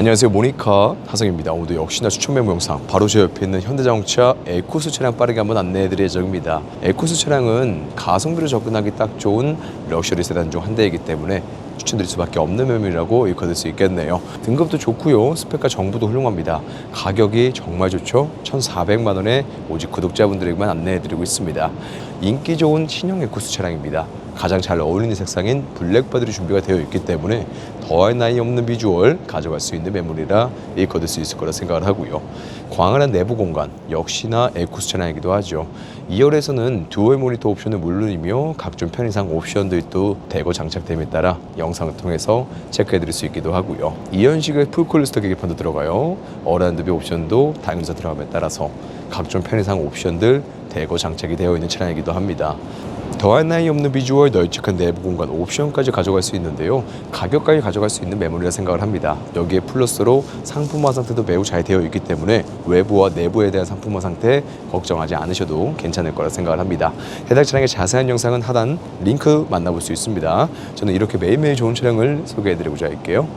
안녕하세요. 모니카 하성입니다. 오늘도 역시나 추천 메모 영상. 바로 제 옆에 있는 현대자동차 에코스 차량 빠르게 한번 안내해 드릴 예정입니다. 에코스 차량은 가성비로 접근하기 딱 좋은 럭셔리 세단 중 한 대이기 때문에 추천드릴 수밖에 없는 매물이라고 일컬을 수 있겠네요. 등급도 좋고요. 스펙과 정보도 훌륭합니다. 가격이 정말 좋죠. 1,400만 원에 오직 구독자분들에게만 안내해 드리고 있습니다. 인기 좋은 신형 에코스 차량입니다 가장 잘 어울리는 색상인 블랙바들이 준비가 되어 있기 때문에 더할 나위 없는 비주얼 가져갈 수 있는 매물이라 일거둘 수 있을 거라 생각을 하고요. 광활한 내부 공간 역시나 에코스 차량이기도 하죠. 2열에서는 듀얼 모니터 옵션은 물론이며 각종 편의상 옵션들도 대거 장착됨에 따라 영상을 통해서 체크해드릴 수 있기도 하고요. 2연식의 풀콜리스터 계기판도 들어가요. 어란드비 옵션도 다용사 들어감에 따라서 각종 편의상 옵션들 대거 장착이 되어 있는 차량이기도 합니다. 더할 나위 없는 비주얼 널찍한 내부 공간 옵션까지 가져갈 수 있는데요. 가격까지 가져갈 수 있는 매물이라 생각을 합니다. 여기에 플러스로 상품화 상태도 매우 잘 되어 있기 때문에 외부와 내부에 대한 상품화 상태 걱정하지 않으셔도 괜찮을 거라 생각을 합니다. 해당 차량의 자세한 영상은 하단 링크 만나볼 수 있습니다. 저는 이렇게 매일매일 좋은 차량을 소개해드리고자 할게요